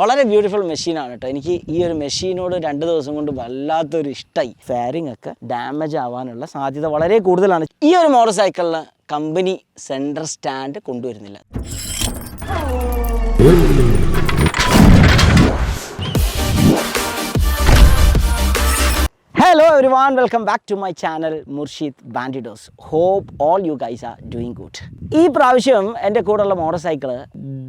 വളരെ ബ്യൂട്ടിഫുൾ മെഷീനാണ് കേട്ടോ. എനിക്ക് ഈ ഒരു മെഷീനോട് രണ്ട് ദിവസം കൊണ്ട് വല്ലാത്തൊരു ഇഷ്ടമായി ഫെയറിംഗ് ഒക്കെ ഡാമേജ് ആവാനുള്ള സാധ്യത വളരെ കൂടുതലാണ്. ഈ ഒരു മോട്ടോർ സൈക്കിളിന് company central stand കൊണ്ടുവരുന്നില്ല. Hello everyone welcome back to my channel Murshid Bandidos hope all you guys are doing good ഈ പ്രാവശ്യം എന്റെ കൂടെയുള്ള motorcycle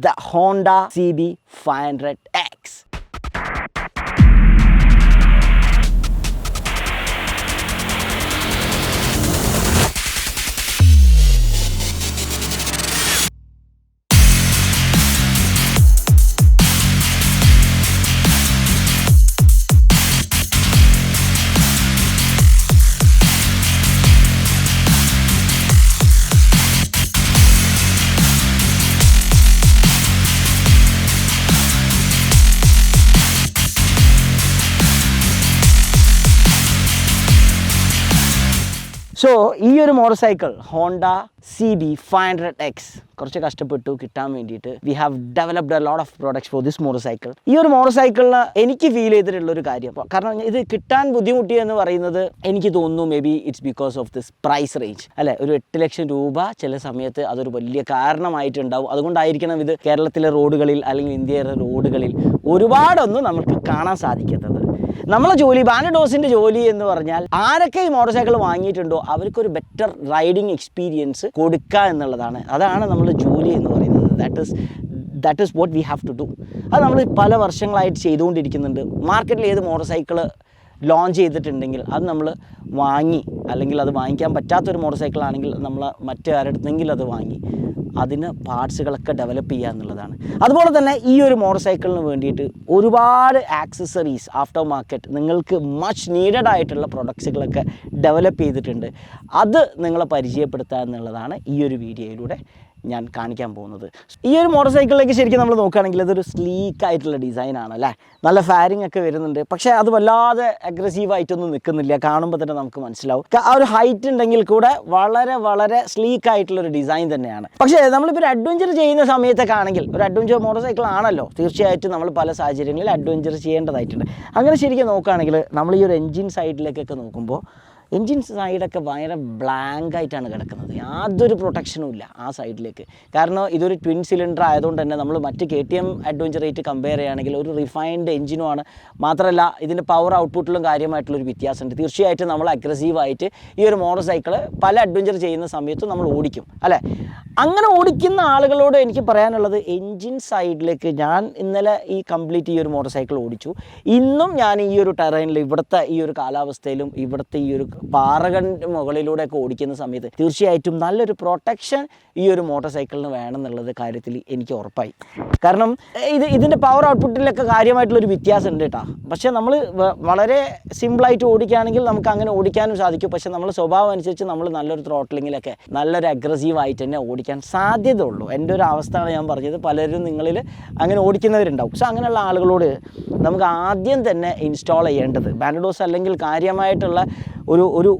the Honda C B five hundred X so ഈ ഒരു motorcycle Honda C B five hundred X കുറച്ച് കഷ്ടപ്പെട്ടു കിട്ടാൻ വേണ്ടിയിട്ട് we have developed a lot of products for this motorcycle ഈ ഒരു മോട്ടോർ സൈക്കിളിന് എനിക്ക് ഫീൽ ചെയ്തിട്ടുള്ള ഒരു കാര്യം കാരണം ഇത് കിട്ടാൻ ബുദ്ധിമുട്ടി എന്ന് പറയുന്നത് എനിക്ക് തോന്നുന്നു maybe it's because of this price range അല്ലെ? ഒരു എട്ട് ലക്ഷം രൂപ ചില സമയത്ത് അതൊരു വലിയ കാരണമായിട്ടുണ്ടാവും. അതുകൊണ്ടായിരിക്കണം ഇത് കേരളത്തിലെ റോഡുകളിൽ അല്ലെങ്കിൽ ഇന്ത്യയിലെ റോഡുകളിൽ ഒരുപാടൊന്നും നമുക്ക് കാണാൻ സാധിക്കാത്തത്. നമ്മളെ ജോലി ബാനഡോസിന്റെ ജോലി എന്ന് പറഞ്ഞാൽ ആരൊക്കെ ഈ മോട്ടോർ സൈക്കിൾ വാങ്ങിയിട്ടുണ്ടോ അവർക്കൊരു ബെറ്റർ റൈഡിങ് എക്സ്പീരിയൻസ് കൊടുക്കുക എന്നുള്ളതാണ്. അതാണ് നമ്മുടെ ജോലി എന്ന് പറയുന്നത്. That is that is what we have to do അത് നമ്മൾ പല വർഷങ്ങളായിട്ട് ചെയ്തുകൊണ്ടിരിക്കുന്നുണ്ട്. മാർക്കറ്റിൽ ഏത് മോട്ടോർ സൈക്കിൾ ലോഞ്ച് ചെയ്തിട്ടുണ്ടെങ്കിൽ അത് നമ്മൾ വാങ്ങി അല്ലെങ്കിൽ അത് വാങ്ങിക്കാൻ പറ്റാത്തൊരു മോട്ടോർ സൈക്കിൾ ആണെങ്കിൽ നമ്മൾ മറ്റാരടുത്തെങ്കിലും അത് വാങ്ങി. അതിന് പാർട്സുകളൊക്കെ ഡെവലപ്പ് ചെയ്യുക എന്നുള്ളതാണ്. അതുപോലെ തന്നെ ഈ ഒരു മോട്ടോർ സൈക്കിളിന് വേണ്ടിയിട്ട് ഒരുപാട് ആക്സസറീസ് ആഫ്റ്റർ മാർക്കറ്റ് നിങ്ങൾക്ക് മച്ച് നീഡഡ് ആയിട്ടുള്ള പ്രൊഡക്ട്സുകളൊക്കെ ഡെവലപ്പ് ചെയ്തിട്ടുണ്ട്. അത് നിങ്ങളെ പരിചയപ്പെടുത്തുക എന്നുള്ളതാണ് ഈ ഒരു വീഡിയോയിലൂടെ ഞാൻ കാണിക്കാൻ പോകുന്നത്. ഈ ഒരു മോട്ടോർ സൈക്കിളിലേക്ക് ശരിക്കും നമ്മൾ നോക്കുകയാണെങ്കിൽ അതൊരു സ്ലീക്ക് ആയിട്ടുള്ള ഡിസൈനാണ് അല്ലേ? നല്ല ഫാരിങ് ഒക്കെ വരുന്നുണ്ട്. പക്ഷേ അത് വല്ലാതെ അഗ്രസീവ് ആയിട്ടൊന്നും നിൽക്കുന്നില്ല. കാണുമ്പോൾ തന്നെ നമുക്ക് മനസ്സിലാവും. ആ ഒരു ഹൈറ്റ് ഉണ്ടെങ്കിൽ കൂടെ വളരെ വളരെ സ്ലീക്ക് ആയിട്ടുള്ള ഒരു ഡിസൈൻ തന്നെയാണ്. പക്ഷേ നമ്മളിപ്പോൾ ഒരു അഡ്വഞ്ചർ ചെയ്യുന്ന സമയത്തൊക്കെ ആണെങ്കിൽ ഒരു അഡ്വഞ്ചർ മോട്ടോർ സൈക്കിൾ ആണല്ലോ. തീർച്ചയായിട്ടും നമ്മൾ പല സാഹചര്യങ്ങളിൽ അഡ്വഞ്ചർ ചെയ്യേണ്ടതായിട്ടുണ്ട്. അങ്ങനെ ശരിക്കും നോക്കുകയാണെങ്കിൽ നമ്മൾ ഈ ഒരു എൻജിൻ സൈഡിലേക്കൊക്കെ നോക്കുമ്പോൾ എൻജിൻ സൈഡൊക്കെ ഭയങ്കര ബ്ലാങ്ക് ആയിട്ടാണ് കിടക്കുന്നത്. യാതൊരു പ്രൊട്ടക്ഷനും ഇല്ല ആ സൈഡിലേക്ക് കാരണം ഇതൊരു ട്വിൻ സിലിണ്ടർ ആയതുകൊണ്ട് തന്നെ നമ്മൾ മറ്റ് K T M adventure rate compare ചെയ്യുകയാണെങ്കിൽ ഒരു റിഫൈൻഡ് എഞ്ചിനുമാണ് മാത്രമല്ല ഇതിന്റെ പവർ ഔട്ട്പുട്ടിലും കാര്യമായിട്ടുള്ളൊരു വ്യത്യാസമുണ്ട്. തീർച്ചയായിട്ടും നമ്മൾ അഗ്രസീവായിട്ട് ഈ ഒരു മോട്ടോർ സൈക്കിൾ പല അഡ്വഞ്ചർ ചെയ്യുന്ന സമയത്തും നമ്മൾ ഓടിക്കും. അല്ലേ? അങ്ങനെ ഓടിക്കുന്ന ആളുകളോട് എനിക്ക് പറയാനുള്ളത് എൻജിൻ സൈഡിലേക്ക് ഞാൻ ഇന്നലെ ഈ കംപ്ലീറ്റ് ഈ ഒരു മോട്ടോർ സൈക്കിൾ ഓടിച്ചു. ഇന്നും ഞാൻ ഈ ഒരു ടെറൈനിൽ ഇവിടുത്തെ ഈ ഒരു കാലാവസ്ഥയിലും ഇവിടുത്തെ ഈ ഒരു പാറകന്റെ മുകളിലൂടെയൊക്കെ ഓടിക്കുന്ന സമയത്ത് തീർച്ചയായിട്ടും നല്ലൊരു പ്രൊട്ടക്ഷൻ ഈ ഒരു മോട്ടോർ സൈക്കിളിന് വേണമെന്നുള്ളത് കാര്യത്തിൽ എനിക്ക് ഉറപ്പായി. കാരണം ഇത് ഇതിന്റെ പവർ ഔട്ട്പുട്ടിലൊക്കെ കാര്യമായിട്ടുള്ളൊരു വ്യത്യാസം ഉണ്ട് കേട്ടോ. പക്ഷേ നമ്മൾ വളരെ സിമ്പിളായിട്ട് ഓടിക്കുകയാണെങ്കിൽ നമുക്ക് അങ്ങനെ ഓടിക്കാനും സാധിക്കും. പക്ഷേ നമ്മൾ സ്വഭാവം അനുസരിച്ച് നമ്മൾ നല്ലൊരു ത്രോട്ടിലിങ്ങിലൊക്കെ നല്ലൊരു അഗ്രസീവായിട്ട് തന്നെ ഓടിക്കാൻ സാധ്യത ഉള്ളൂ എന്റെ ഒരു അവസ്ഥയാണ് ഞാൻ പറഞ്ഞത്. പലരും നിങ്ങളിൽ അങ്ങനെ ഓടിക്കുന്നവരുണ്ടാവും. സോ അങ്ങനെയുള്ള ആളുകളോട് നമുക്ക് ആദ്യം തന്നെ ഇൻസ്റ്റാൾ ചെയ്യേണ്ടത്. ബാൻഡോസ് അല്ലെങ്കിൽ കാര്യമായിട്ടുള്ള ഒരു ഒരു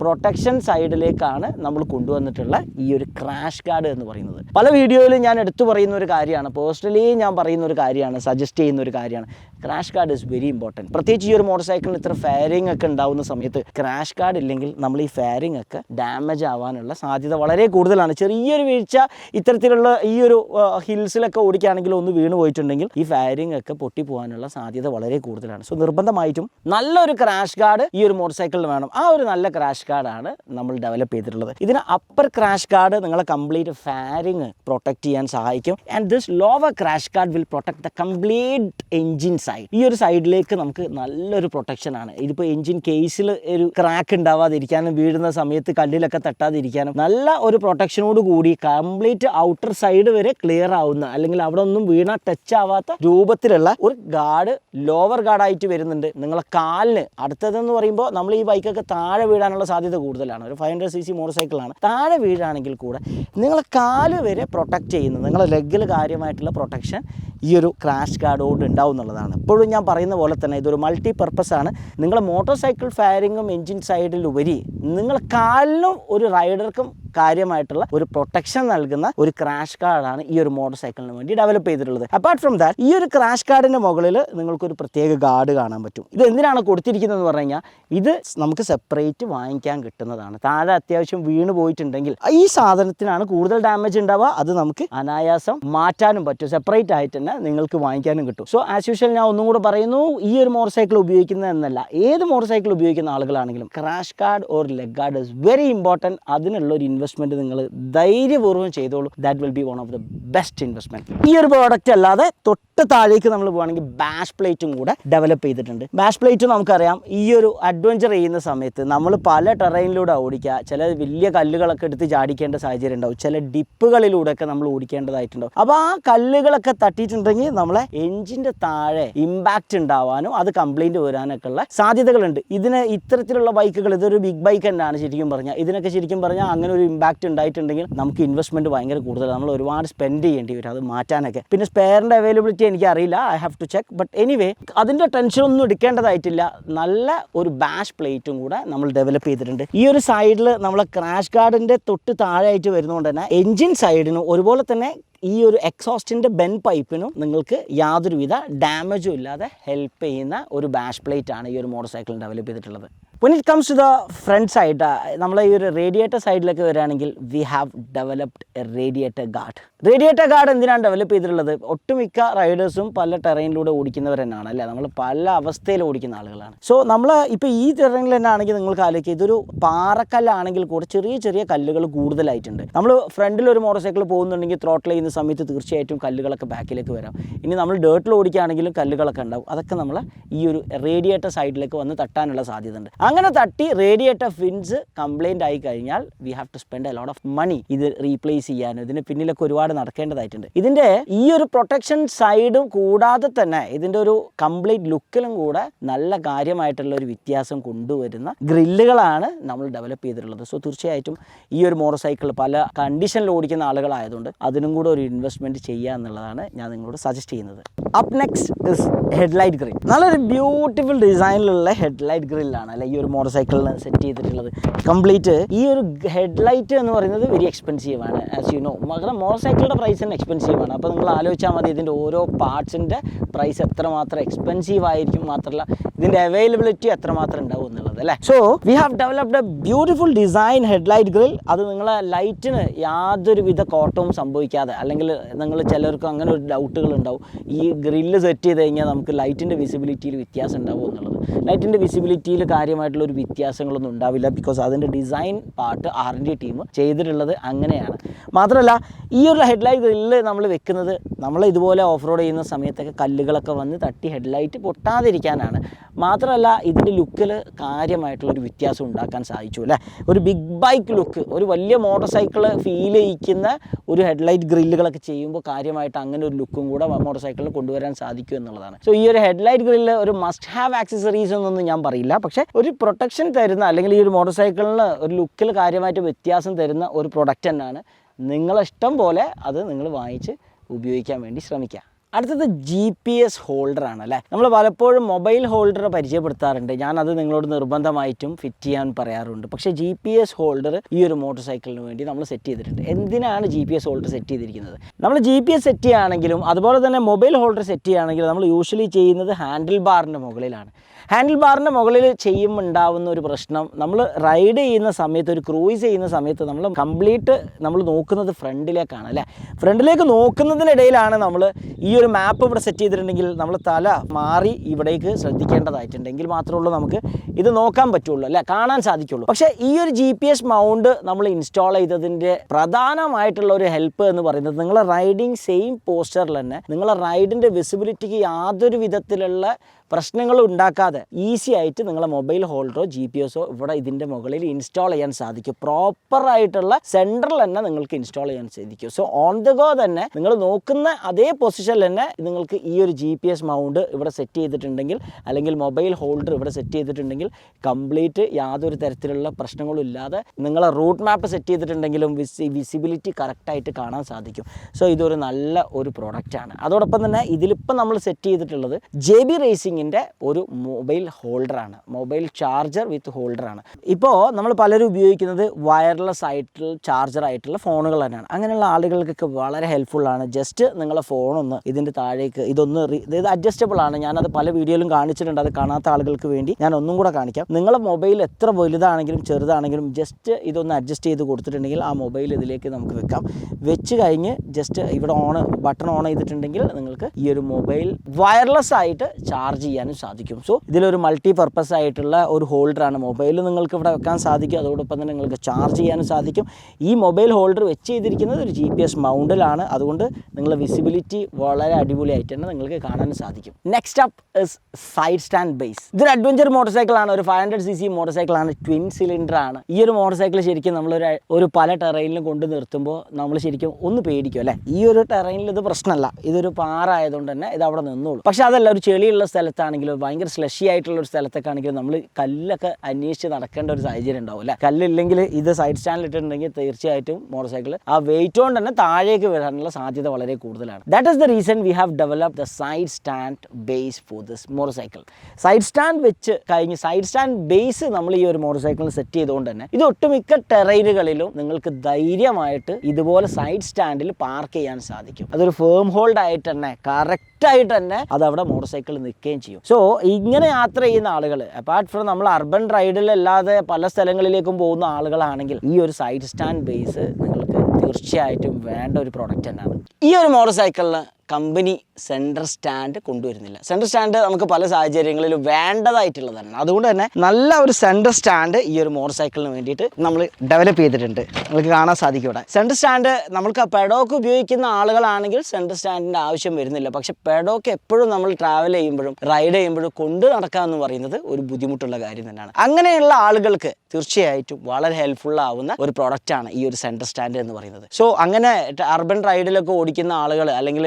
പ്രൊട്ടക്ഷൻ സൈഡിലേക്കാണ് നമ്മൾ കൊണ്ടുവന്നിട്ടുള്ള ഈ ഒരു ക്രാഷ് ഗാർഡ് എന്ന് പറയുന്നത്. പല വീഡിയോയിലും ഞാൻ എടുത്തു പറയുന്ന ഒരു കാര്യമാണ്. പേഴ്സണലി ഞാൻ പറയുന്ന ഒരു കാര്യമാണ്. സജസ്റ്റ് ചെയ്യുന്ന ഒരു കാര്യമാണ്. Crash guard is very important പ്രത്യേകിച്ച് ഈ ഒരു മോട്ടോർ സൈക്കിളിന് ഇത്ര ഫയറിംഗ് ഒക്കെ ഉണ്ടാവുന്ന സമയത്ത് ക്രാഷ് കാർഡ് ഇല്ലെങ്കിൽ നമ്മൾ ഈ ഫയറിംഗ് ഒക്കെ ഡാമേജ് ആവാനുള്ള സാധ്യത വളരെ കൂടുതലാണ്. ചെറിയൊരു വീഴ്ച ഇത്തരത്തിലുള്ള ഈ ഒരു ഹിൽസിലൊക്കെ ഓടിക്കുകയാണെങ്കിൽ ഒന്ന് വീണ് പോയിട്ടുണ്ടെങ്കിൽ ഈ ഫയറിംഗ് ഒക്കെ പൊട്ടി പോകാനുള്ള സാധ്യത വളരെ കൂടുതലാണ്. സോ നിർബന്ധമായിട്ടും നല്ലൊരു ക്രാഷ് കാർഡ് ഈ ഒരു മോട്ടോർ സൈക്കിളിന് വേണം. ആ ഒരു നല്ല ക്രാഷ് കാർഡാണ് നമ്മൾ ഡെവലപ്പ് ചെയ്തിട്ടുള്ളത്. ഇതിന് അപ്പർ ക്രാഷ് കാർഡ് നിങ്ങളെ കംപ്ലീറ്റ് ഫയറിംഗ് പ്രൊട്ടക്ട് ചെയ്യാൻ സഹായിക്കും. And this lower crash guard will protect the complete engine side ഈ ഒരു സൈഡിലേക്ക് നമുക്ക് നല്ലൊരു പ്രൊട്ടക്ഷൻ ആണ്. ഇതിപ്പോൾ എഞ്ചിൻ കേസിൽ ഒരു ക്രാക്ക് ഉണ്ടാവാതിരിക്കാനും വീഴുന്ന സമയത്ത് കല്ലിലൊക്കെ തട്ടാതിരിക്കാനും നല്ല ഒരു പ്രൊട്ടക്ഷനോട് കൂടി കംപ്ലീറ്റ് ഔട്ടർ സൈഡ് വരെ ക്ലിയർ ആവുന്ന അല്ലെങ്കിൽ അവിടെ ഒന്നും വീണ ടച്ച് ആവാത്ത രൂപത്തിലുള്ള ഒരു ഗാർഡ് ലോവർ ഗാർഡായിട്ട് വരുന്നുണ്ട്. നിങ്ങളെ കാലിന് അടുത്തതെന്ന് പറയുമ്പോൾ നമ്മൾ ഈ ബൈക്കൊക്കെ താഴെ വീഴാനുള്ള സാധ്യത കൂടുതലാണ്. ഒരു five hundred C C motor സൈക്കിളാണ് താഴെ വീഴാണെങ്കിൽ കൂടെ നിങ്ങളെ കാൽ വരെ പ്രൊട്ടക്ട് ചെയ്യുന്നത് നിങ്ങളെ ലെഗിൽ കാര്യമായിട്ടുള്ള പ്രൊട്ടക്ഷൻ ഈ ഒരു ക്രാഷ് ഗാർഡോട് ഉണ്ടാവും എന്നുള്ളതാണ്. എപ്പോഴും ഞാൻ പറയുന്ന പോലെ തന്നെ ഇതൊരു മൾട്ടി പർപ്പസ് ആണ്. നിങ്ങളെ മോട്ടോർ സൈക്കിൾ ഫയറിങ്ങും എൻജിൻ സൈഡിലുപരി നിങ്ങളെ കാലിനും ഒരു റൈഡർക്കും കാര്യമായിട്ടുള്ള ഒരു പ്രൊട്ടക്ഷൻ നൽകുന്ന ഒരു ക്രാഷ് കാർഡാണ് ഈ ഒരു മോട്ടോർ സൈക്കിളിന് വേണ്ടി ഡെവലപ്പ് ചെയ്തിട്ടുള്ളത്. അപ്പാർട്ട് ഫ്രം ദാറ്റ് ഈ ഒരു ക്രാഷ് കാർഡിന്റെ മുകളിൽ നിങ്ങൾക്ക് ഒരു പ്രത്യേക ഗാർഡ് കാണാൻ പറ്റും. ഇത് എന്തിനാണ് കൊടുത്തിരിക്കുന്നത് എന്ന് പറഞ്ഞു കഴിഞ്ഞാൽ ഇത് നമുക്ക് സെപ്പറേറ്റ് വാങ്ങിക്കാൻ കിട്ടുന്നതാണ്. താഴെ അത്യാവശ്യം വീണ് പോയിട്ടുണ്ടെങ്കിൽ ഈ സാധനത്തിനാണ് കൂടുതൽ ഡാമേജ് ഉണ്ടാവുക. അത് നമുക്ക് അനായാസം മാറ്റാനും പറ്റും. സെപ്പറേറ്റ് ആയിട്ട് തന്നെ നിങ്ങൾക്ക് വാങ്ങിക്കാനും കിട്ടും. സോ ആസ് യൂഷ്വൽ ഞാൻ ഒന്നും കൂടെ പറയുന്നു ഈ ഒരു മോട്ടോർ സൈക്കിൾ ഉപയോഗിക്കുന്ന എന്നല്ല. ഏത് മോട്ടോർ സൈക്കിൾ ഉപയോഗിക്കുന്ന ആളുകളാണെങ്കിലും crash guard or leg guard is very important അതിനുള്ള ഒരു ഇൻവെസ്റ്റ്മെന്റ് നിങ്ങൾ ധൈര്യപൂർവം ചെയ്തോളൂ. That will be one of the best investment ഈ ഒരു പ്രോഡക്റ്റ് അല്ലാതെ തൊട്ട് താഴേക്ക് നമ്മൾ പോകുകയാണെങ്കിൽ ബാഷ് പ്ലേറ്റും കൂടെ ഡെവലപ്പ് ചെയ്തിട്ടുണ്ട്. ബാഷ് പ്ലേറ്റ് നമുക്കറിയാം ഈ ഒരു അഡ്വഞ്ചർ ചെയ്യുന്ന സമയത്ത് നമ്മൾ പല ടെറൈനിലൂടെ ഓടിക്കുക ചില വലിയ കല്ലുകളൊക്കെ എടുത്ത് ചാടിക്കേണ്ട സാഹചര്യം ഉണ്ടാവും ചില ഡിപ്പുകളിലൂടെയൊക്കെ നമ്മൾ ഓടിക്കേണ്ടതായിട്ടുണ്ടാവും. അപ്പോൾ ആ കല്ലുകളൊക്കെ തട്ടിയിട്ടുണ്ടെങ്കിൽ നമ്മളെ എഞ്ചിന്റെ താഴെ ഇമ്പാക്റ്റ് ഉണ്ടാവാനും അത് കംപ്ലൈന്റ് വരാനൊക്കെ ഉള്ള സാധ്യതകളുണ്ട്. ഇതിന് ഇത്തരത്തിലുള്ള ബൈക്കുകൾ ഇതൊരു ബിഗ് ബൈക്ക് തന്നെയാണ് ശരിക്കും പറഞ്ഞാൽ. ഇതിനൊക്കെ ശരിക്കും പറഞ്ഞാൽ അങ്ങനെ ഒരു ഇമ്പാക്റ്റ് ഉണ്ടായിട്ടുണ്ടെങ്കിൽ നമുക്ക് ഇൻവെസ്റ്റ്മെന്റ് ഭയങ്കര കൂടുതലാണ്. നമ്മൾ ഒരുപാട് സ്പെൻഡ് ചെയ്യേണ്ടി വരും അത് മാറ്റാനൊക്കെ. പിന്നെ സ്പെയറിന്റെ അവൈലബിലിറ്റി എനിക്ക് അറിയില്ല I have to check but anyway അതിന്റെ ടെൻഷൻ ഒന്നും എടുക്കേണ്ടതായിട്ടില്ല. നല്ല ഒരു ബാഷ് പ്ലേറ്റും കൂടെ നമ്മൾ ഡെവലപ്പ് ചെയ്തിട്ടുണ്ട്. ഈ ഒരു സൈഡിൽ നമ്മളെ ക്രാഷ് ഗാർഡിന്റെ തൊട്ട് താഴെയായിട്ട് വരുന്നതുകൊണ്ട് തന്നെ എൻജിൻ സൈഡിനും ഒരുപോലെ തന്നെ ഈ ഒരു എക്സോസ്റ്റിന്റെ ബെൻ പൈപ്പിനും നിങ്ങൾക്ക് യാതൊരുവിധ ഡാമേജും ഇല്ലാതെ ഹെൽപ്പ് ചെയ്യുന്ന ഒരു ബാഷ് പ്ലേറ്റ് ആണ് ഈ ഒരു മോട്ടോർ സൈക്കിൾ ഡെവലപ്പ് ചെയ്തിട്ടുള്ളത്. When it comes to the front side നമ്മളെ ഈ ഒരു റേഡിയേറ്റർ സൈഡിലൊക്കെ വരികയാണെങ്കിൽ we have developed radiator guard radiator guard എന്തിനാണ് ഡെവലപ്പ് ചെയ്തിട്ടുള്ളത്? ഒട്ടുമിക്ക റൈഡേഴ്സും പല ടെറൈനിലൂടെ ഓടിക്കുന്നവർ തന്നെയാണ് അല്ലേ? നമ്മൾ പല അവസ്ഥയിൽ ഓടിക്കുന്ന ആളുകളാണ്. സോ നമ്മൾ ഇപ്പോൾ ഈ ടെറൈനിൽ തന്നെ ആണെങ്കിൽ നിങ്ങൾക്ക് ആലോചിക്കുക ഇതൊരു പാറക്കല്ലാണെങ്കിൽ കൂടെ ചെറിയ ചെറിയ കല്ലുകൾ കൂടുതലായിട്ടുണ്ട്. നമ്മൾ ഫ്രണ്ടിൽ ഒരു മോട്ടോർ സൈക്കിൾ പോകുന്നുണ്ടെങ്കിൽ ത്രോട്ടിൽ ചെയ്യുന്ന സമയത്ത് തീർച്ചയായിട്ടും കല്ലുകളൊക്കെ ബാക്കിലേക്ക് വരാം. ഇനി നമ്മൾ ഡേർട്ടിൽ ഓടിക്കുകയാണെങ്കിലും കല്ലുകളൊക്കെ ഉണ്ടാവും. അതൊക്കെ നമ്മൾ ഈ ഒരു റേഡിയേറ്റർ സൈഡിലേക്ക് വന്ന് തട്ടാനുള്ള സാധ്യത ഉണ്ട് അങ്ങനെ തട്ടി റേഡിയേറ്റർ ഫിൻസ് കംപ്ലൈന്റ് ആയി കഴിഞ്ഞാൽ we have to spend a lot of money ഇത് റീപ്ലേസ് ചെയ്യാനും ഇതിന് പിന്നിലൊക്കെ ഒരുപാട് നടക്കേണ്ടതായിട്ടുണ്ട്. ഇതിന്റെ ഈ ഒരു പ്രൊട്ടക്ഷൻ സൈഡും കൂടാതെ തന്നെ ഇതിന്റെ ഒരു കംപ്ലീറ്റ് ലുക്കിലും കൂടെ നല്ല കാര്യമായിട്ടുള്ള ഒരു വ്യത്യാസം കൊണ്ടുവരുന്ന ഗ്രില്ലുകളാണ് നമ്മൾ ഡെവലപ്പ് ചെയ്തിട്ടുള്ളത്. സോ തീർച്ചയായിട്ടും ഈ ഒരു മോട്ടോർ സൈക്കിൾ പല കണ്ടീഷനിൽ ഓടിക്കുന്ന ആളുകളായതുകൊണ്ട് അതിനും കൂടെ ഒരു ഇൻവെസ്റ്റ്മെന്റ് ചെയ്യുക എന്നുള്ളതാണ് ഞാൻ നിങ്ങളോട് സജസ്റ്റ് ചെയ്യുന്നത്. Up next is headlight grill നല്ലൊരു ബ്യൂട്ടിഫുൾ ഡിസൈനിലുള്ള ഹെഡ്ലൈറ്റ് ഗ്രില്ലാണ് അല്ലെ ഈ ഒരു മോട്ടോർ സൈക്കിളിന് സെറ്റ് ചെയ്തിട്ടുള്ളത്. കംപ്ലീറ്റ് ഈ ഒരു ഹെഡ് ലൈറ്റ് എന്ന് പറയുന്നത് വെരി എക്സ്പെൻസീവ് ആണ് ആസ് യു നോ കാരണം മോട്ടോർ സൈക്കിളിന്റെ പ്രൈസ് തന്നെ എക്സ്പെൻസീവ് ആണ്. അപ്പോൾ നിങ്ങൾ ആലോചിച്ചാൽ മതി ഇതിന്റെ ഓരോ പാർട്സിന്റെ പ്രൈസ് എത്രമാത്രം എക്സ്പെൻസീവ് ആയിരിക്കും മാത്രമല്ല ഇതിന്റെ അവൈലബിലിറ്റി എത്രമാത്രം ഉണ്ടാവും എന്നുള്ളത് അല്ലേ? So we have developed a beautiful design headlight grill അത് നിങ്ങളെ ലൈറ്റിന് യാതൊരുവിധ കോട്ടവും സംഭവിക്കാതെ അല്ലെങ്കിൽ നിങ്ങൾ ചിലർക്ക് അങ്ങനെ ഒരു ഡൗട്ടുകൾ ഉണ്ടാവും ഈ ഗ്രില്ല് സെറ്റ് ചെയ്ത് കഴിഞ്ഞാൽ നമുക്ക് ലൈറ്റിന്റെ വിസിബിലിറ്റിയിൽ വ്യത്യാസം ഉണ്ടാവും എന്നുള്ളത്. ലൈറ്റിന്റെ വിസിബിലിറ്റിയിൽ കാര്യമായിട്ടുള്ള ഒരു വ്യത്യാസങ്ങളൊന്നും ഉണ്ടാവില്ല ബിക്കോസ് അതിന്റെ design part R N D team ചെയ്തിട്ടുള്ളത് അങ്ങനെയാണ്. മാത്രമല്ല ഈ ഒരു ഹെഡ്ലൈറ്റ് ഗ്രില്ല് നമ്മൾ വെക്കുന്നത് നമ്മൾ ഇതുപോലെ ഓഫ് റോഡ് ചെയ്യുന്ന സമയത്തൊക്കെ കല്ലുകളൊക്കെ വന്ന് തട്ടി ഹെഡ്ലൈറ്റ് പൊട്ടാതിരിക്കാനാണ്. മാത്രമല്ല ഇതിന്റെ ലുക്കിൽ കാര്യമായിട്ടുള്ളൊരു വ്യത്യാസം ഉണ്ടാക്കാൻ സാധിച്ചു അല്ലേ? ഒരു ബിഗ് ബൈക്ക് ലുക്ക് ഒരു വലിയ മോട്ടോർ സൈക്കിൾ ഫീൽ ചെയ്യിക്കുന്ന ഒരു ഹെഡ്ലൈറ്റ് ഗ്രില്ലുകളൊക്കെ ചെയ്യുമ്പോൾ കാര്യമായിട്ട് അങ്ങനെ ഒരു ലുക്കും കൂടെ മോട്ടോർ സൈക്കിളിൽ കൊണ്ടുവരാൻ സാധിക്കും എന്നുള്ളതാണ്. സോ ഈ ഒരു ഹെഡ്ലൈറ്റ് ഗ്രില്ല് ഒരു മസ്റ്റ് ഹാവ് ആക്സസറീസ് എന്നൊന്നും ഞാൻ പറയില്ല. പക്ഷേ ഒരു പ്രൊട്ടക്ഷൻ തരുന്ന അല്ലെങ്കിൽ ഈ ഒരു മോട്ടോർ സൈക്കിളിന് ഒരു ലുക്കിൽ കാര്യമായിട്ട് വ്യത്യാസം തരുന്ന ഒരു പ്രൊഡക്റ്റ് തന്നെയാണ്. നിങ്ങളിഷ്ടം പോലെ അത് നിങ്ങൾ വാങ്ങിച്ച് ഉപയോഗിക്കാൻ വേണ്ടി ശ്രമിക്കുക. അടുത്തത് ജി പി എസ് ഹോൾഡറാണ് അല്ലേ? നമ്മൾ പലപ്പോഴും മൊബൈൽ ഹോൾഡർ പരിചയപ്പെടുത്താറുണ്ട്. ഞാൻ അത് നിങ്ങളോട് നിർബന്ധമായിട്ടും ഫിറ്റ് ചെയ്യാൻ പറയാറുണ്ട്. പക്ഷേ ജി പി എസ് ഹോൾഡർ ഈ ഒരു മോട്ടോർ സൈക്കിളിന് വേണ്ടി നമ്മൾ സെറ്റ് ചെയ്തിട്ടുണ്ട്. എന്തിനാണ് G P S holder set ചെയ്തിരിക്കുന്നത്? നമ്മൾ ജി പി എസ് സെറ്റ് ചെയ്യുകയാണെങ്കിലും അതുപോലെ തന്നെ മൊബൈൽ ഹോൾഡർ സെറ്റ് ചെയ്യുകയാണെങ്കിലും നമ്മൾ യൂഷ്വലി ചെയ്യുന്നത് ഹാൻഡിൽ ബാറിന്റെ മുകളിലാണ്. ഹാൻഡിൽ ബാറിന്റെ മുകളിൽ ചെയ്യുമ്പോൾ ഉണ്ടാവുന്ന ഒരു പ്രശ്നം. നമ്മൾ റൈഡ് ചെയ്യുന്ന സമയത്ത് ഒരു ക്രൂയിസ് ചെയ്യുന്ന സമയത്ത് നമ്മൾ കംപ്ലീറ്റ് നമ്മൾ നോക്കുന്നത് ഫ്രണ്ടിലേക്കാണ് അല്ലേ? ഫ്രണ്ടിലേക്ക് നോക്കുന്നതിനിടയിലാണ് നമ്മൾ ഈ ഒരു മാപ്പ് ഇവിടെ സെറ്റ് ചെയ്തിട്ടുണ്ടെങ്കിൽ നമ്മൾ തല മാറി ഇവിടേക്ക് ശ്രദ്ധിക്കേണ്ടതായിട്ടുണ്ടെങ്കിൽ മാത്രമേ ഉള്ളൂ നമുക്ക് ഇത് നോക്കാൻ പറ്റുള്ളൂ അല്ലേ? കാണാൻ സാധിക്കുള്ളൂ. പക്ഷേ ഈ ഒരു ജി പി എസ് മൗണ്ട് നമ്മൾ ഇൻസ്റ്റാൾ ചെയ്തതിന്റെ പ്രധാനമായിട്ടുള്ള ഒരു ഹെൽപ്പ് എന്ന് പറയുന്നത് നിങ്ങളെ റൈഡിങ് സെയിം പോസ്റ്ററിൽ തന്നെ നിങ്ങളെ റൈഡിന്റെ വിസിബിലിറ്റിക്ക് യാതൊരു വിധത്തിലുള്ള പ്രശ്നങ്ങൾ ഉണ്ടാക്കാതെ ഈസി ആയിട്ട് നിങ്ങളുടെ മൊബൈൽ ഹോൾഡറോ ജി പി എസോ ഇവിടെ ഇതിന്റെ മുകളിൽ ഇൻസ്റ്റാൾ ചെയ്യാൻ സാധിക്കും. പ്രോപ്പർ ആയിട്ടുള്ള സെന്ററിൽ തന്നെ നിങ്ങൾക്ക് ഇൻസ്റ്റാൾ ചെയ്യാൻ സാധിക്കും. സോ ഓൺ ദ ഗോ തന്നെ നിങ്ങൾ നോക്കുന്ന അതേ പൊസിഷനിൽ തന്നെ നിങ്ങൾക്ക് ഈ ഒരു ജി പി എസ് മൗണ്ട് ഇവിടെ സെറ്റ് ചെയ്തിട്ടുണ്ടെങ്കിൽ അല്ലെങ്കിൽ മൊബൈൽ ഹോൾഡർ ഇവിടെ സെറ്റ് ചെയ്തിട്ടുണ്ടെങ്കിൽ കംപ്ലീറ്റ് യാതൊരു തരത്തിലുള്ള പ്രശ്നങ്ങളും ഇല്ലാതെ നിങ്ങളെ റൂട്ട് മാപ്പ് സെറ്റ് ചെയ്തിട്ടുണ്ടെങ്കിലും വിസി വിസിബിലിറ്റി കറക്റ്റായിട്ട് കാണാൻ സാധിക്കും. സോ ഇതൊരു നല്ല ഒരു പ്രോഡക്റ്റാണ് അതോടൊപ്പം തന്നെ ഇതിലിപ്പോൾ നമ്മൾ സെറ്റ് ചെയ്തിട്ടുള്ളത് ജെ ബി റേസിങ്ങിന്റെ ടൂറിങ്ങിന്റെ ഒരു മൊബൈൽ ഹോൾഡറാണ്. മൊബൈൽ ചാർജർ വിത്ത് ഹോൾഡറാണ്. ഇപ്പോൾ നമ്മൾ പലരും ഉപയോഗിക്കുന്നത് വയർലെസ് ആയിട്ടുള്ള ചാർജർ ആയിട്ടുള്ള ഫോണുകൾ തന്നെയാണ്. അങ്ങനെയുള്ള ആളുകൾക്കൊക്കെ വളരെ ഹെൽപ്ഫുള്ളാണ് ജസ്റ്റ് നിങ്ങളെ ഫോണൊന്ന് ഇതിന്റെ താഴേക്ക് ഇതൊന്ന് ഇത് അഡ്ജസ്റ്റബിൾ ആണ്. ഞാനത് പല വീഡിയോയിലും കാണിച്ചിട്ടുണ്ട്. അത് കാണാത്ത ആളുകൾക്ക് വേണ്ടി ഞാൻ ഒന്നും കൂടെ കാണിക്കാം. നിങ്ങളുടെ മൊബൈൽ എത്ര വലുതാണെങ്കിലും ചെറുതാണെങ്കിലും ജസ്റ്റ് ഇതൊന്ന് അഡ്ജസ്റ്റ് ചെയ്ത് കൊടുത്തിട്ടുണ്ടെങ്കിൽ ആ മൊബൈൽ ഇതിലേക്ക് നമുക്ക് വെക്കാം. വെച്ച് കഴിഞ്ഞ് ജസ്റ്റ് ഇവിടെ ഓൺ ബട്ടൺ ഓൺ ചെയ്തിട്ടുണ്ടെങ്കിൽ നിങ്ങൾക്ക് ഈ ഒരു മൊബൈൽ വയർലെസ് ആയിട്ട് ചാർജ് ചെയ്യാനും സാധിക്കും. സോ ഇതിലൊരു മൾട്ടി പർപ്പസ് ആയിട്ടുള്ള ഒരു ഹോൾഡറാണ് മൊബൈൽ നിങ്ങൾക്ക് ഇവിടെ വെക്കാൻ സാധിക്കും. അതോടൊപ്പം തന്നെ നിങ്ങൾക്ക് ചാർജ് ചെയ്യാനും സാധിക്കും. ഈ മൊബൈൽ ഹോൾഡർ വെച്ച് ചെയ്തിരിക്കുന്നത് ഒരു ജി പി എസ് മൗണ്ടിലാണ് അതുകൊണ്ട് നിങ്ങളുടെ വിസിബിലിറ്റി വളരെ അടിപൊളിയായിട്ട് തന്നെ നിങ്ങൾക്ക് കാണാൻ സാധിക്കും. Next up is side stand base ഇതൊരു അഡ്വഞ്ചർ മോട്ടോർ സൈക്കിൾ ആണ്. ഒരു five hundred C C motor സൈക്കിളാണ് ട്വിൻ സിലിണ്ടർ ആണ്. ഈ ഒരു മോട്ടോർ സൈക്കിൾ ശരിക്കും നമ്മളൊരു ഒരു പല ടെറൈനിലും കൊണ്ട് നിർത്തുമ്പോൾ നമ്മൾ ശരിക്കും ഒന്ന് പേടിക്കും അല്ലേ? ഈ ഒരു ടെറൈനിൽ ഇത് പ്രശ്നമല്ല ഇതൊരു പാറ ആയതുകൊണ്ട് തന്നെ ഇത് അവിടെ നിന്നോളൂ. പക്ഷേ അതല്ല ഒരു ചെളിയുള്ള സ്ഥലത്താണെങ്കിലും ഭയങ്കര സ്ലഷി ആയിട്ടുള്ള ഒരു സ്ഥലത്തൊക്കെ ആണെങ്കിലും നമ്മൾ കല്ലൊക്കെ അന്വേഷിച്ച് നടക്കേണ്ട ഒരു സാഹചര്യം ഉണ്ടാവും അല്ലേ? കല്ലില്ലെങ്കിൽ ഇത് സൈഡ് സ്റ്റാൻഡിൽ ഇട്ടിട്ടുണ്ടെങ്കിൽ തീർച്ചയായിട്ടും മോട്ടോർ സൈക്കിൾ ആ വെയിറ്റ് കൊണ്ട് തന്നെ താഴേക്ക് വരാനുള്ള സാധ്യത വളരെ കൂടുതലാണ്. That is the reason we have develop the side stand base for this motorcycle side stand വെച്ച് കഴിഞ്ഞ് സൈഡ് സ്റ്റാൻഡ് ബേസ് നമ്മൾ ഈ ഒരു മോട്ടോർ സൈക്കിളിൽ സെറ്റ് ചെയ്തുകൊണ്ട് തന്നെ ഇത് ഒട്ടുമിക്ക ടെറൈനുകളിലും നിങ്ങൾക്ക് ധൈര്യമായിട്ട് ഇതുപോലെ സൈഡ് സ്റ്റാൻഡിൽ പാർക്ക് ചെയ്യാൻ സാധിക്കും. അതൊരു ഫേം ഹോൾഡ് ആയിട്ട് തന്നെ കറക്റ്റ് ആയിട്ട് തന്നെ അത് അവിടെ മോട്ടോർ സൈക്കിൾ നിൽക്കുകയും ചെയ്യും. സോ ഇങ്ങനെ യാത്ര ചെയ്യുന്ന ആളുകൾ അപ്പാർട്ട് ഫ്രം നമ്മൾ അർബൻ റൈഡിലല്ലാതെ പല സ്ഥലങ്ങളിലേക്കും പോകുന്ന ആളുകളാണെങ്കിൽ ഈ ഒരു സൈഡ് സ്റ്റാൻഡ് ബേസ് നിങ്ങൾക്ക് തീർച്ചയായിട്ടും വേണ്ട ഒരു പ്രോഡക്റ്റ് തന്നെയാണ്. ഈ ഒരു മോട്ടോർ സൈക്കിളിന് കമ്പനി സെൻട്രൽ സ്റ്റാൻഡ് കൊണ്ടുവരുന്നില്ല. സെൻട്രൽ സ്റ്റാൻഡ് നമുക്ക് പല സാഹചര്യങ്ങളിലും വേണ്ടതായിട്ടുള്ളതാണ്. അതുകൊണ്ട് തന്നെ നല്ല ഒരു സെൻട്രൽ സ്റ്റാൻഡ് ഈ ഒരു മോട്ടോർ സൈക്കിളിന് വേണ്ടിയിട്ട് നമ്മൾ ഡെവലപ്പ് ചെയ്തിട്ടുണ്ട്. നിങ്ങൾക്ക് കാണാൻ സാധിക്കും ഇവിടെ. സെന്റർ സ്റ്റാൻഡ് നമ്മൾക്ക് പെഡോക്ക് ഉപയോഗിക്കുന്ന ആളുകളാണെങ്കിൽ സെന്റർ സ്റ്റാൻഡിന്റെ ആവശ്യം വരുന്നില്ല. പക്ഷേ പെഡോക്ക് എപ്പോഴും നമ്മൾ ട്രാവൽ ചെയ്യുമ്പോഴും റൈഡ് ചെയ്യുമ്പോഴും കൊണ്ട് നടക്കുക എന്ന് പറയുന്നത് ഒരു ബുദ്ധിമുട്ടുള്ള കാര്യം തന്നെയാണ്. അങ്ങനെയുള്ള ആളുകൾക്ക് തീർച്ചയായിട്ടും വളരെ ഹെൽപ്ഫുൾ ആവുന്ന ഒരു പ്രോഡക്റ്റാണ് ഈ ഒരു സെന്റർ സ്റ്റാൻഡ് എന്ന് പറയുന്നത്. സോ അങ്ങനെ അർബൻ റൈഡിലൊക്കെ ഓടിക്കുന്ന ആളുകൾ അല്ലെങ്കിൽ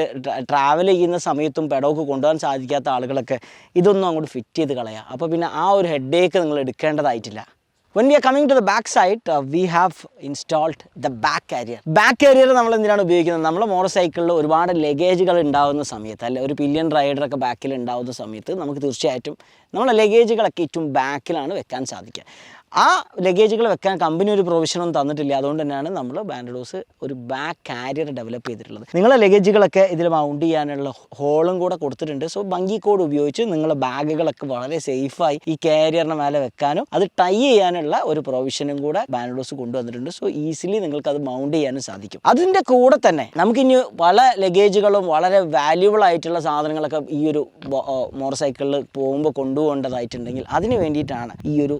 ട്രാവൽ ചെയ്യുന്ന സമയത്തും പെടോക്ക് കൊണ്ടുപോകാൻ സാധിക്കാത്ത ആളുകളൊക്കെ ഇതൊന്നും അങ്ങോട്ട് ഫിറ്റ് ചെയ്ത് കളയുക അപ്പോൾ പിന്നെ ആ ഒരു ഹെഡേക്ക് നിങ്ങൾ എടുക്കേണ്ടതായിട്ടില്ല. When we are coming to the back side we have installed the back carrier back carrier നമ്മൾ എന്തിനാണ് ഉപയോഗിക്കുന്നത്? നമ്മൾ മോട്ടോർ സൈക്കിളിൽ ഒരുപാട് ലഗേജുകൾ ഉണ്ടാകുന്ന സമയത്ത് അല്ലെ ഒരു പില്യൺ റൈഡറൊക്കെ ബാക്കിൽ ഉണ്ടാകുന്ന സമയത്ത് നമുക്ക് തീർച്ചയായിട്ടും നമ്മളെ ലഗേജുകളൊക്കെ ഏറ്റവും ബാക്കിലാണ് വെക്കാൻ സാധിക്കുക. ആ ലഗേജുകൾ വെക്കാൻ കമ്പനി ഒരു പ്രൊവിഷനും തന്നിട്ടില്ല. അതുകൊണ്ട് തന്നെയാണ് നമ്മൾ ബാൻഡഡോസ് ഒരു ബാക്ക് കാരിയർ ഡെവലപ്പ് ചെയ്തിട്ടുള്ളത്. നിങ്ങളെ ലഗേജുകളൊക്കെ ഇതിൽ മൗണ്ട് ചെയ്യാനുള്ള ഹോളും കൂടെ കൊടുത്തിട്ടുണ്ട്. സോ ബങ്കി കോഡ് ഉപയോഗിച്ച് നിങ്ങളുടെ ബാഗുകളൊക്കെ വളരെ സേഫായി ഈ കാരിയറിന് മേലെ വെക്കാനും അത് ടൈ ചെയ്യാനുള്ള ഒരു പ്രൊവിഷനും കൂടെ ബാൻഡഡോസ് കൊണ്ടുവന്നിട്ടുണ്ട്. സോ ഈസിലി നിങ്ങൾക്ക് അത് മൗണ്ട് ചെയ്യാനും സാധിക്കും. അതിന്റെ കൂടെ തന്നെ നമുക്കിനി പല ലഗേജുകളും വളരെ വാല്യുബിൾ ആയിട്ടുള്ള സാധനങ്ങളൊക്കെ ഈ ഒരു മോട്ടോർ സൈക്കിളിൽ പോകുമ്പോൾ കൊണ്ടുപോകേണ്ടതായിട്ടുണ്ടെങ്കിൽ അതിന് വേണ്ടിയിട്ടാണ് ഈ ഒരു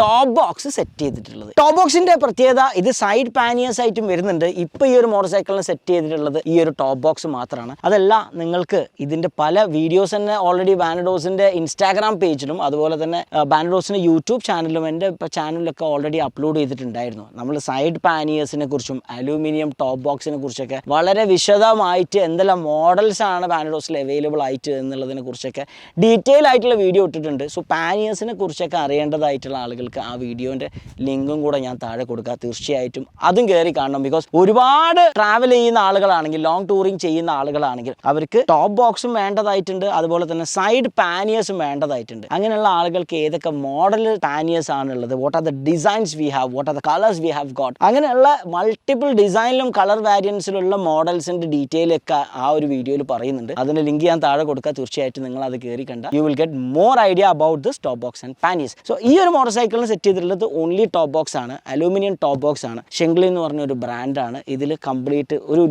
ടോപ്പ് ബോക്സ് സെറ്റ് ചെയ്തിട്ടുള്ളത്. ടോപ്പ് ബോക്സിന്റെ പ്രത്യേകത ഇത് സൈഡ് പാനിയേഴ്സ് ആയിട്ടും വരുന്നുണ്ട്. ഇപ്പൊ ഈ ഒരു മോട്ടോർ സൈക്കിളിന് സെറ്റ് ചെയ്തിട്ടുള്ളത് ഈ ഒരു ടോപ്പ് ബോക്സ് മാത്രമാണ് അതല്ല നിങ്ങൾക്ക് ഇതിന്റെ പല വീഡിയോസ് തന്നെ ഓൾറെഡി ബാനഡോസിന്റെ ഇൻസ്റ്റാഗ്രാം പേജിലും അതുപോലെ തന്നെ ബാനഡോസിന്റെ യൂട്യൂബ് ചാനലിലും എന്റെ ചാനലിലൊക്കെ ഓൾറെഡി അപ്ലോഡ് ചെയ്തിട്ടുണ്ടായിരുന്നു. നമ്മൾ സൈഡ് പാനിയേഴ്സിനെ കുറിച്ചും അലൂമിനിയം ടോപ്പ് ബോക്സിനെ കുറിച്ചൊക്കെ വളരെ വിശദമായിട്ട് എന്തെല്ലാം മോഡൽസ് ആണ് ബാനഡോസിൽ അവൈലബിൾ ആയിട്ട് എന്നുള്ളതിനെ കുറിച്ചൊക്കെ ഡീറ്റെയിൽ ആയിട്ടുള്ള വീഡിയോ ഇട്ടിട്ടുണ്ട്. സോ പാനിയേഴ്സിനെ കുറിച്ചൊക്കെ അറിയേണ്ടതായിട്ടുള്ള ആളുകൾക്ക് ആ വീഡിയോന്റെ ലിങ്കും കൂടെ ഞാൻ താഴെ കൊടുക്കുക തീർച്ചയായിട്ടും അതും കയറി കാണണം. ബിക്കോസ് ഒരുപാട് ട്രാവൽ ചെയ്യുന്ന ആളുകളാണെങ്കിൽ ലോങ് ടൂറിങ് ചെയ്യുന്ന ആളുകളാണെങ്കിൽ അവർക്ക് ടോപ്പ് ബോക്സും വേണ്ടതായിട്ടുണ്ട്. അതുപോലെ തന്നെ സൈഡ് പാനിയേഴ്സും വേണ്ടതായിട്ടുണ്ട്. അങ്ങനെയുള്ള ആളുകൾക്ക് ഏതൊക്കെ മോഡൽ പാനിയേഴ്സ് ആണുള്ളത്? What are the designs we have what are the colours we have got അങ്ങനെയുള്ള മൾട്ടിപ്പിൾ ഡിസൈനിലും കളർ വാരിയൻസിലുള്ള മോഡൽസിന്റെ ഡീറ്റെയിൽ ഒക്കെ ആ ഒരു വീഡിയോയിൽ പറയുന്നുണ്ട്. അതിന്റെ ലിങ്ക് ഞാൻ താഴെ കൊടുക്കുക തീർച്ചയായിട്ടും നിങ്ങൾ അത് കയറി കണ്ട. You will get more idea about this top box and panniers so ഈ ഒരു മോട്ടോർ സൈക്കിളിന് സെറ്റ് ചെയ്തിട്ടുള്ളത് ഓൺലി ടോപ്പ് ബോക്സ് ആണ്. അലൂമിനിയം ടോപ്പ് ബോക്സ് ആണ്. ഷെങ്ക്ലി എന്ന് പറഞ്ഞ ഒരു ബ്രാൻഡാണ് ഇതിൽ കംപ്ലീറ്റ് ഒരു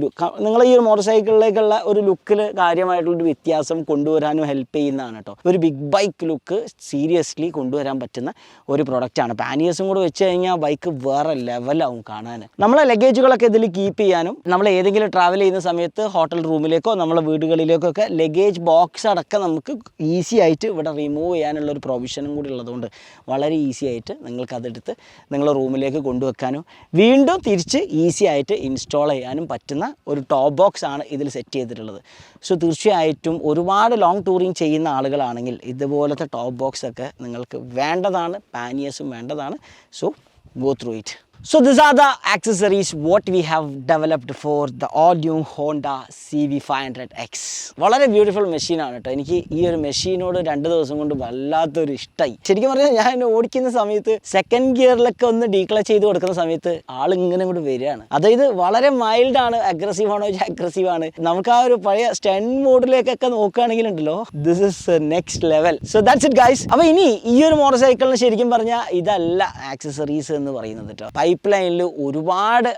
നിങ്ങൾ ഈ ഒരു മോട്ടോർ സൈക്കിളിലേക്കുള്ള ഒരു ലുക്കിൽ കാര്യമായിട്ടുള്ളൊരു വ്യത്യാസം കൊണ്ടുവരാനും ഹെൽപ്പ് ചെയ്യുന്നതാണ് കേട്ടോ ഒരു ബിഗ് ബൈക്ക് ലുക്ക് സീരിയസ്ലി കൊണ്ടുവരാൻ പറ്റുന്ന ഒരു പ്രൊഡക്റ്റാണ് പാനിയേഴ്സും കൂടെ വെച്ച് കഴിഞ്ഞാൽ ബൈക്ക് വേറെ ലെവലാവും കാണാൻ നമ്മളെ ലഗേജുകളൊക്കെ ഇതിൽ കീപ്പ് ചെയ്യാനും നമ്മൾ ഏതെങ്കിലും ട്രാവൽ ചെയ്യുന്ന സമയത്ത് ഹോട്ടൽ റൂമിലേക്കോ നമ്മളെ വീടുകളിലേക്കോ ഒക്കെ ലഗേജ് ബോക്സ് അടക്കം നമുക്ക് ഈസി ആയിട്ട് ഇവിടെ റിമൂവ് ചെയ്യാനുള്ള ഒരു പ്രൊവിഷനും കൂടി ഉള്ളതുകൊണ്ട് വളരെ ഈസി ആയിട്ട് നിങ്ങൾക്കതെടുത്ത് നിങ്ങളുടെ റൂമിലേക്ക് കൊണ്ടുവെക്കാനും വീണ്ടും തിരിച്ച് ഈസി ആയിട്ട് ഇൻസ്റ്റാൾ ചെയ്യാനും പറ്റുന്ന ഒരു ടോപ്പ് ബോക്സ് ആണ് ഇതിൽ സെറ്റ് ചെയ്തിട്ടുള്ളത്. സോ തീർച്ചയായിട്ടും ഒരുപാട് ലോങ് ടൂറിങ് ചെയ്യുന്ന ആളുകളാണെങ്കിൽ ഇതുപോലത്തെ ടോപ്പ് ബോക്സ് ഒക്കെ നിങ്ങൾക്ക് വേണ്ടതാണ് പാനിയേഴ്സും വേണ്ടതാണ്. So go through it So these are the accessories what we have developed for the all new Honda CV500X. വളരെ ബ്യൂട്ടിഫുൾ മെഷീനാണ് കേട്ടോ എനിക്ക് ഈ ഒരു മെഷീനോട് രണ്ട് ദിവസം കൊണ്ട് വല്ലാത്തൊരു ഇഷ്ടമായി ശരിക്കും പറഞ്ഞാൽ ഞാൻ ഓടിക്കുന്ന സമയത്ത് സെക്കൻഡ് ഗിയറിലൊക്കെ ഒന്ന് ഡീക്ലച്ച് ചെയ്ത് കൊടുക്കുന്ന സമയത്ത് ആൾ ഇങ്ങനെ കൂടെ വരികയാണ്. അതായത് വളരെ മൈൽഡ് ആണ് അഗ്രസീവ് ആണോ അഗ്രസീവ് ആണ്. നമുക്ക് ആ ഒരു പഴയ സ്റ്റൺ മോഡിലേക്കൊക്കെ നോക്കുകയാണെങ്കിൽ ഉണ്ടല്ലോ this is next level so that's it guys അപ്പോൾ ഇനി ഈ ഒരു മോട്ടോർ സൈക്കിളിന് ശരിക്കും പറഞ്ഞാൽ ഇതല്ല ആക്സസറീസ് എന്ന് പറയുന്നത് കേട്ടോ പൈപ്പ് ലൈനിൽ ഒരുപാട്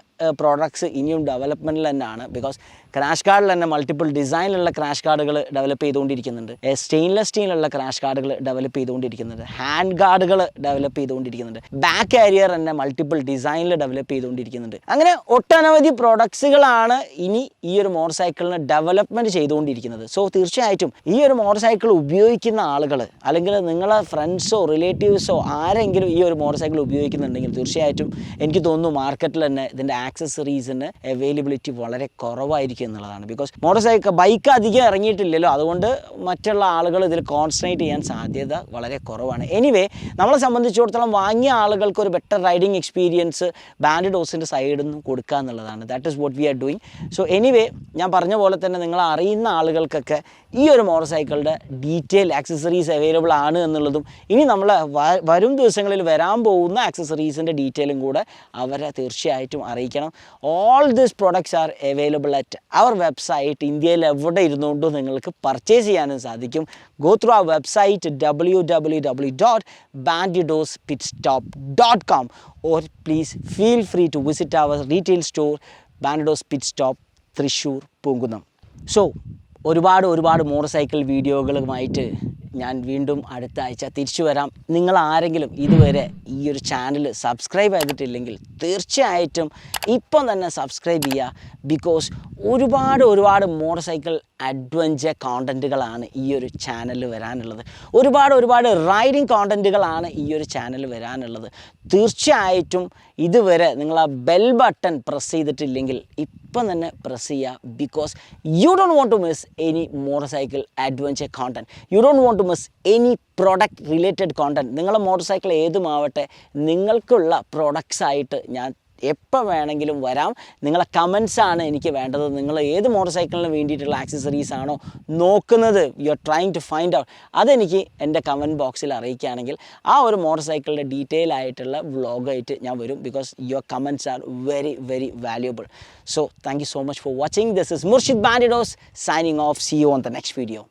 പ്രോഡക്ട്സ് ഇനിയും ഡെവലപ്മെന്റിൽ തന്നെയാണ്. ബിക്കോസ് ക്രാഷ് കാർഡിൽ തന്നെ മൾട്ടിപ്പിൾ ഡിസൈനിലുള്ള ക്രാഷ് കാർഡുകൾ ഡെവലപ്പ് ചെയ്തുകൊണ്ടിരിക്കുന്നുണ്ട്. സ്റ്റെയിൻലെസ് സ്റ്റീലുള്ള ക്രാഷ് കാർഡുകൾ ഡെവലപ്പ് ചെയ്തുകൊണ്ടിരിക്കുന്നുണ്ട്. ഹാൻഡ് ഗാർഡുകൾ ഡെവലപ്പ് ചെയ്തുകൊണ്ടിരിക്കുന്നുണ്ട്. ബാക്ക് കാരിയർ തന്നെ മൾട്ടിപ്പിൾ ഡിസൈനിൽ ഡെവലപ്പ് ചെയ്തുകൊണ്ടിരിക്കുന്നുണ്ട്. അങ്ങനെ ഒട്ടനവധി പ്രോഡക്ട്സുകളാണ് ഇനി ഈ ഒരു മോട്ടോർ സൈക്കിളിന് ഡെവലപ്മെന്റ് ചെയ്തുകൊണ്ടിരിക്കുന്നത്. സോ തീർച്ചയായിട്ടും ഈ ഒരു മോട്ടോർ സൈക്കിൾ ഉപയോഗിക്കുന്ന ആളുകൾ അല്ലെങ്കിൽ നിങ്ങളെ ഫ്രണ്ട്സോ റിലേറ്റീവ്സോ ആരെങ്കിലും ഈ ഒരു മോട്ടോർ സൈക്കിൾ ഉപയോഗിക്കുന്നുണ്ടെങ്കിൽ തീർച്ചയായിട്ടും എനിക്ക് തോന്നുന്നു മാർക്കറ്റിൽ തന്നെ ഇതിന്റെ ആക്സസറീസിന് അവൈലബിലിറ്റി വളരെ കുറവായിരിക്കും എന്നുള്ളതാണ്. ബിക്കോസ് മോട്ടോർ സൈക്കിൾ ബൈക്ക് അധികം ഇറങ്ങിയിട്ടില്ലല്ലോ. അതുകൊണ്ട് മറ്റുള്ള ആളുകൾ ഇതിൽ കോൺസെൻട്രേറ്റ് ചെയ്യാൻ സാധ്യത വളരെ കുറവാണ്. എനിവേ നമ്മളെ സംബന്ധിച്ചിടത്തോളം വാങ്ങിയ ആളുകൾക്ക് ഒരു ബെറ്റർ റൈഡിങ് എക്സ്പീരിയൻസ് ബാൻഡ് ഡോസിന്റെ സൈഡിൽ നിന്ന് കൊടുക്കുക എന്നുള്ളതാണ്. That is what we are doing so anyway ഞാൻ പറഞ്ഞ പോലെ തന്നെ നിങ്ങൾ അറിയുന്ന ആളുകൾക്കൊക്കെ ഈ ഒരു മോട്ടോർ സൈക്കിളിന്റെ ഡീറ്റെയിൽ ആക്സസറീസ് അവൈലബിൾ ആണ് എന്നുള്ളതും ഇനി നമ്മൾ വരും ദിവസങ്ങളിൽ വരാൻ പോകുന്ന ആക്സസറീസിന്റെ ഡീറ്റെയിലും കൂടെ അവരെ തീർച്ചയായിട്ടും അറിയിക്കണം all these products are available at our website ഇന്ത്യയിൽ എവിടെ ഇരുന്നുകൊണ്ടും നിങ്ങൾക്ക് പർച്ചേസ് ചെയ്യാനും സാധിക്കും. ഗോ ത്രൂ ആ website W W W dot Bandidos pit stop dot com or please feel free to visit our retail store Bandidos pit stop Thrissur Poonkunnam so ഒരുപാട് ഒരുപാട് motor cycle വീഡിയോകളുമായിട്ട് ഞാൻ വീണ്ടും അടുത്ത ആഴ്ച തിരിച്ചു വരാം. നിങ്ങൾ ആരെങ്കിലും ഇതുവരെ ഈ ഒരു ചാനൽ സബ്സ്ക്രൈബ് ചെയ്തിട്ടില്ലെങ്കിൽ തീർച്ചയായിട്ടും ഇപ്പം തന്നെ സബ്സ്ക്രൈബ് ചെയ്യുക. ബിക്കോസ് ഒരുപാട് ഒരുപാട് മോട്ടോർ സൈക്കിൾ അഡ്വഞ്ചർ കോണ്ടന്റുകളാണ് ഈ ഒരു ചാനലിൽ വരാനുള്ളത്. ഒരുപാട് ഒരുപാട് റൈഡിങ് കോണ്ടന്റുകളാണ് ഈ ഒരു ചാനൽ വരാനുള്ളത്. തീർച്ചയായിട്ടും ഇതുവരെ നിങ്ങൾ ആ ബെൽ ബട്ടൺ പ്രസ് ചെയ്തിട്ടില്ലെങ്കിൽ ഇപ്പം തന്നെ പ്രസ് ചെയ്യുക because you don't want to miss any motorcycle adventure content you don't want to miss any product related content നിങ്ങളുടെ മോട്ടോർ സൈക്കിൾ ഏതുമാവട്ടെ നിങ്ങൾക്കുള്ള പ്രൊഡക്ട്സ് ആയിട്ട് ഞാൻ എപ്പോൾ വേണമെങ്കിലും വരാം. നിങ്ങളെ കമൻസ് ആണ് എനിക്ക് വേണ്ടത്. നിങ്ങൾ ഏത് മോട്ടോർ സൈക്കിളിന് വേണ്ടിയിട്ടുള്ള ആക്സസറീസ് ആണോ നോക്കുന്നത് you are trying to find out അതെനിക്ക് എന്റെ കമന്റ് ബോക്സിൽ അറിയിക്കുകയാണെങ്കിൽ ആ ഒരു മോട്ടോർ സൈക്കിളിന്റെ ഡീറ്റെയിൽ ആയിട്ടുള്ള വ്ളോഗായിട്ട് ഞാൻ വരും because your comments are very very valuable so thank you so much for watching this is Murshid Bandidos signing off see you on the next video